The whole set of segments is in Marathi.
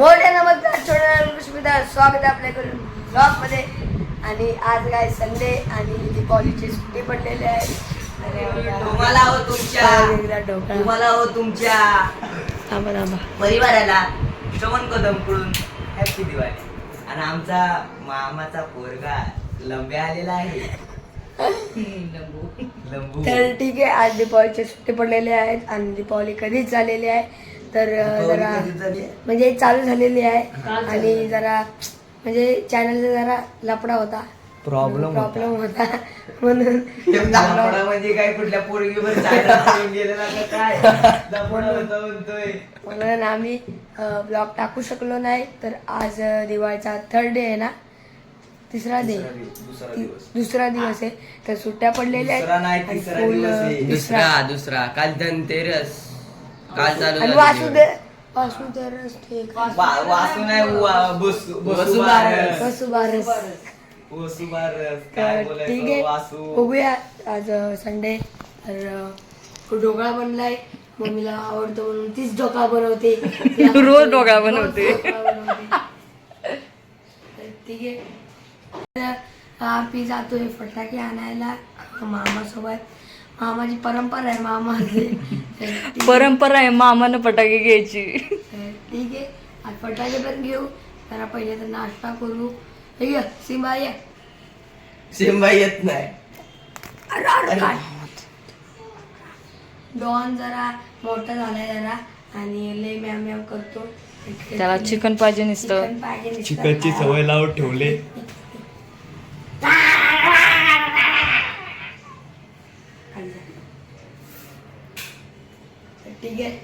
मोठे नमस्कार छोट्या सुविधा स्वागत आहे आपल्याकडून ब्लॉगमध्ये आणि आज काय संडे आणि दीपावलीची सुट्टी पडलेली आहे. तुम्हाला हो तुमच्या. तुम्हाला हो तुमच्या. थांबा थांबा. परिवाराला श्रवण कदमकडून हॅपी दिवाळी. आणि आमचा मामाचा पोरगा लंबे आलेला आहे. लंबू. तर ठीक आहे आज दीपावलीची सुट्टी पडलेली आहेत आणि दीपावली कधीच झालेली आहे. तर जरा? म्हणजे चालू झालेली आहे आणि जरा म्हणजे चॅनलचा जरा लपडा होता. होता. प्रॉब्लेम होता. म्हणून म्हणजे काय कुठल्या पोरगीवर म्हणून आम्ही ब्लॉग टाकू शकलो नाही. तर आज दिवाळीचा थर्ड डे आहे ना? तिसरा डे दुसरा दिवस. दुसरा दिवस आहे. तर सुट्ट्या पडलेल्या दुसरा नाही, आणि तिसरा full, दिवस अं, आहे. तिसरा. दुसरा दुसरा. काल धनतेरस. काल चालू आणि झाली वासुदे दिवाळी. वासुदेरस ठीक वा- वासू नाही वा- बसू बसू बारस. वसुबारस. वसू बारस काय तर ठीक बोलायचं आहे. वासू? बघूया. आज संडे. तर अं, ढोकळा बनलाय. मम्मीला आवडतो म्हणून तीच ढोकळा बनवते. रोज ढोकळा बनवते. रोज ढोकळा बनवते. तर ठीक आहे. तर आम्ही जातोय फटाके आणायला मामासोबत. मामाची परंपरा आहे मामा ठीक. परंपरा आहे मामानं फटाके घ्यायची. ठीक आहे. आज फटाके पण घेऊ. जरा पहिले तर नाश्ता करू. हे घे, सिंबा ये. शिंबा येत नाही. अरे, अरे, काय? डॉन जरा मोठा झालाय जरा. आणि लय मॅम मॅम करतो. त्याला चिकन पाहिजे नुसतं. चिकन पाहिजे नुसतं. चिकनची. सवय लावून ठेवले खाली जा. तर ठीक आहे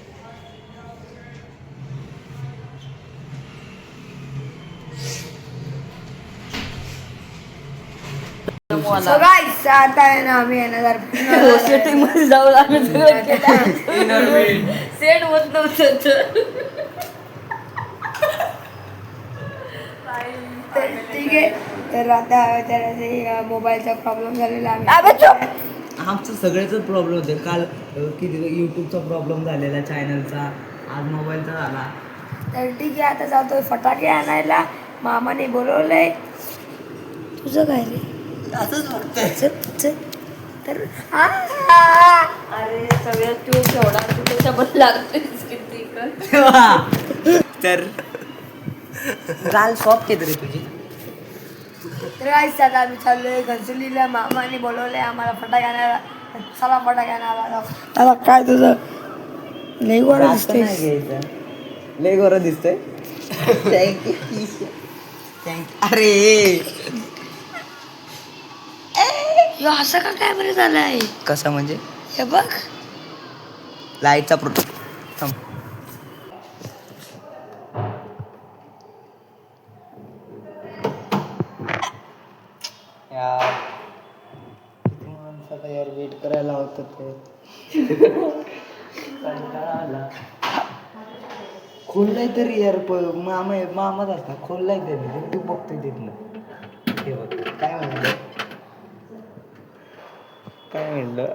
So guys, आता आहे ना आम्ही आहे ना जरा सेटिंगमध्ये जाऊ लागलं सगळं. सेट होत नव्हतं ठीक आहे. तर आता त्याला मोबाईलचा प्रॉब्लेम झालेला आम्ही. आमचं सगळ्याच प्रॉब्लेम होते. काल किती युट्यूबचा प्रॉब्लेम झालेला चॅनलचा आज मोबाईलचा झाला. तर ठीक आहे आता जातोय फटाके आणायला. मामाने बोलवलंय. तुझं काय रे? असंच बघतोय. तर अरे सगळ्यात तू केवढा तू त्याच्यावर लागतोयस किती. तर. काल शॉप केत रे तुझी. तर आता आम्ही चाललोय घरचुलीला. मामाने बोलवलंय आम्हाला फटाके आणायला. चला फटाके आणायला. काय तुझं? लई दिसतोय लय गोरं दिसतोय. थँक्यू थँक्यू अरे. ह्यो असं का काय बरं झालंय? कसं म्हणजे? हे बघ. लाईटचा प्रोटेक्ट थांब. यार किती माणसाचा यार वेट करायला होतं ते. कंटाळा आला. खोललाय तरी यार प मामा मामाच असता खोललाय तरी. तू बघतोय तिथलं हे बघ काय म्हणलं काय म्हणलं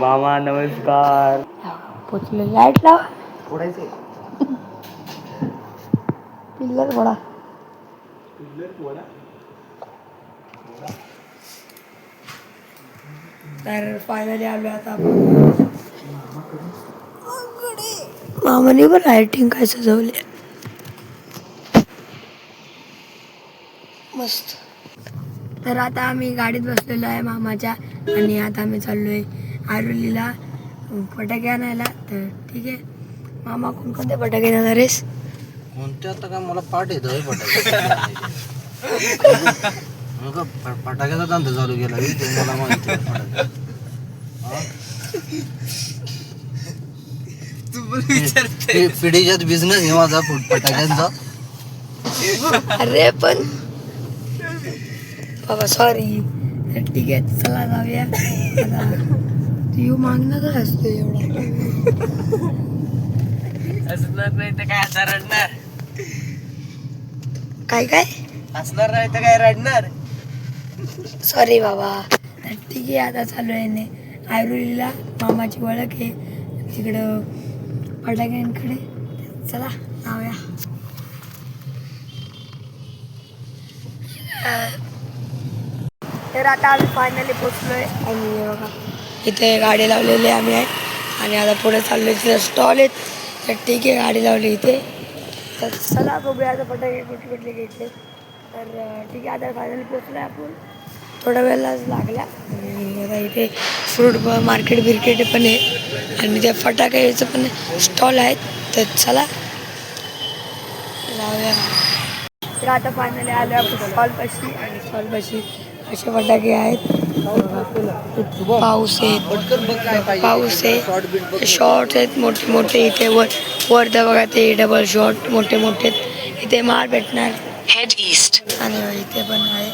मामा नमस्कार. पोचले लाइट लावा. फोडायचे. पिल्लर बडा तर फायनली आलो आता आपण. मामाने पण लाइटिंग काय सजवले मस्त. तर आता आम्ही गाडीत बसलेलो आहे मामाच्या आणि आता आम्ही चाललोय आरुलीला फटाके आणायला. तर ठीक आहे. मामा कोणकोणते फटाके देणार आहेस? म्हणते आता काय? मला पाठ येतो फटाके. फटाक्याचा धंदा चालू केला. ते मला माहिती आहे फटाके. पिढीच्यात बिझनेस आहे माझा फुट- फटाक्यांचा. अरे पण बाबा सॉरी ठीक आहे चला. जाऊया येऊ मागणं काय असतो एवढा? असणार नाही तर काय आता रडणार? काय काय? असणार नाही तर काय रडणार? सॉरी बाबा. ठीक आहे आता चालू आहे ने आयरोलीला मामाची ओळख आहे. तिकडं फटाक्यांकडे चला जाऊया. तर आता आम्ही फायनली पोचलोय आणि बघा इथे गाडी लावलेली आहे आम्ही आहे. आणि आता पुढे चाललो तिथे स्टॉल आहेत. तर ठीक आहे गाडी लावली इथे. तर चला बघूया आता फटाके कुठले कुठले घेतले. तर ठीक आहे आता फायनली पोचलो आहे आपण. थोडा वेळाच लागला. आणि आता इथे फ्रूट मार्केट बिर्केट पण आहे. आणि ते फटाके याचं पण स्टॉल आहेत. तर चला. लावूया. तर आता फायनली आलो आपण स्टॉलपाशी आणि स्टॉलपाशी असे फटाके आहेत. पाऊस आहे. पाऊस आहे. शॉर्ट आहेत मोठे मोठे इथे वर वर तर बघा ते डबल शॉर्ट मोठे मोठे आहेत. इथे माल भेटणार. Head east. आणि इथे पण आहे.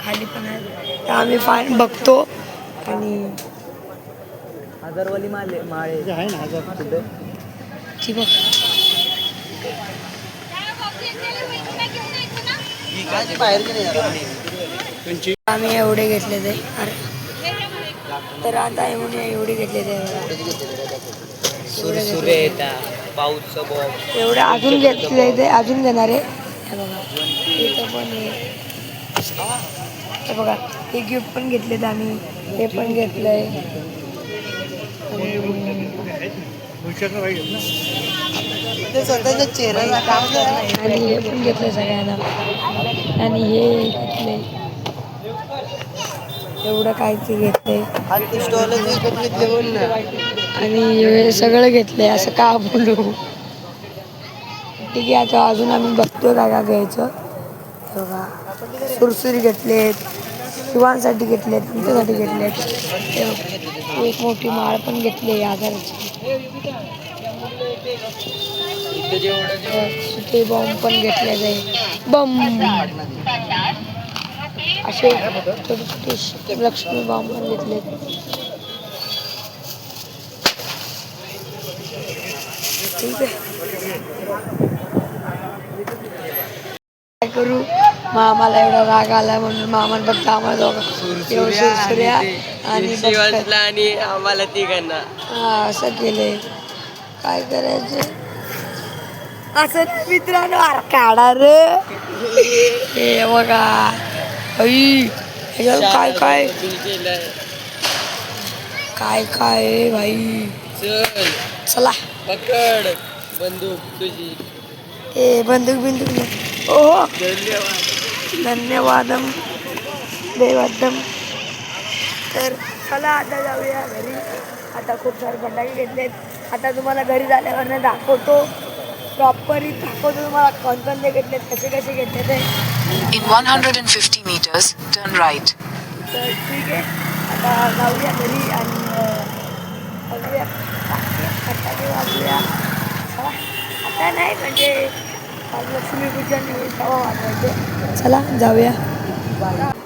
खाली पण आहे. तर आम्ही फाईन बघतो. आणि हजारवाली माले माळे आहे. ना हजार कुठे ती बघ. बाहेर आम्ही एवढे घेतले ते. अरे. तर आता म्हणून एवढे घेतले ते. बॉब एवढे अजून घेतले ते अजून घेणार आहे. बघा इथं पण आहे हे बघा हे गिफ्ट पण घेतलेत आम्ही हे पण घेतलंय. स्वतःचा चेहरा आणि हे पण घेतलंय सगळ्यांना. आणि हे घेतलंय. एवढं काय ते घेतलंय विकत घेतले बोल ना. आणि हे सगळं घेतलंय असं का बोलू? ठीक आहे आता अजून आम्ही बघतोय काय काय घ्यायचं. बघा. सुरसुरी घेतलेत शिवांसाठी घेतलेत तुमच्यासाठी घेतलेत. बघ, एक मोठी माळ पण घेतली आधारची सुटे बॉम्ब पण घेतले जाईल बॉम्ब असे छोटे छोटे लक्ष्मी बॉम्ब पण घेतलेत ठीक आहे. काय करू? मामाला एवढा राग आला म्हणून मामाने फक्त आम्हाला दोघं सुरसुऱ्या आणि आणि आम्हाला तिघांना. हा असं केलंय. काय करायचं? असं मित्रांनो काढा रे. हे बघा. आई ह्याच्यावर काय काय? काय काय भाई? चल. चला. पकड बंदूक तुझी. ए बंदूक बिंदूक ओहो. धन्यवाद धन्यवादम. देवादम. तर चला आता जाऊया घरी. आता खूप सारे फटाके घेतलेत. आता तुम्हाला घरी झाल्यावर दाखवतो. प्रॉपरली दाखवतो तुम्हाला. कोणकोणते घेतलेत कसे कसे घेतले ते. In 150 meters, turn right. तर ठीक आहे आता जाऊया. घरी आणि बघूया फटाके वाजूया आता नाही म्हणजे लक्ष्मीपूजन तेव्हा वाजवायचे चला जाऊया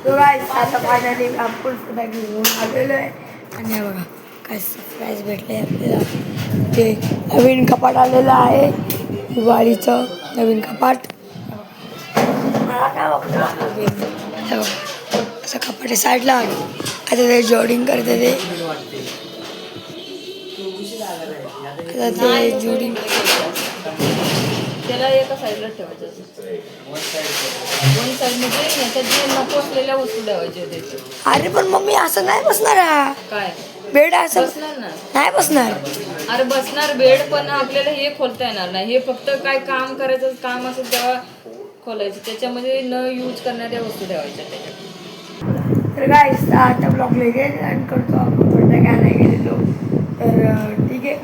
आता फायनली आपण घेऊन आलेलो आहे. आणि बघा काय सरप्राईज भेटले आपल्याला. ते नवीन कपाट आलेलं आहे. दिवाळीचं नवीन कपाट. हे असं कपाटे साईडला आता ते जॉडिंग करते ते. आता ते जोडिंग त्याला एका साईडला ठेवायचं वन साईड म्हणजे ह्याच्यात जे नको असलेल्या वस्तू ठेवायच्या अरे पण मम्मी असं नाही बसणार. काय? बेड असं बसणार ना. नाही बसणार. अरे बसणार बेड पण आपल्याला हे खोलता येणार नाही. हे फक्त काय काम करायचं काम असेल तेव्हा खोलायची त्याच्यामध्ये न यूज करणाऱ्या वस्तू ठेवायच्या त्याच्यात. तर काय आता ब्लॉग लगेच अँड करतो. आपण काय नाही गेलेलो. तर ठीक आहे.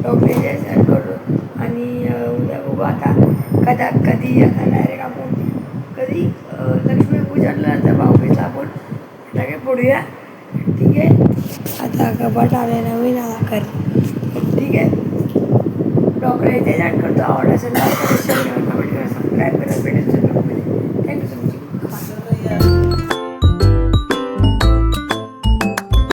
ब्लॉग लगेच एंड करतो. आणि उद्या बघू आता कदा कधी आता डायरेक्ट आपण कधी लक्ष्मी लक्ष्मीपूजनला तर भाऊबीजला आपण. फटाके फोडूया ठीक आहे. आता कपाट आले नवीन आला कर ठीक आहे. डॉक्टर लगेच जाण करतो आवड असेल लाईक शेअर करा सबस्क्राईब करा भेटेल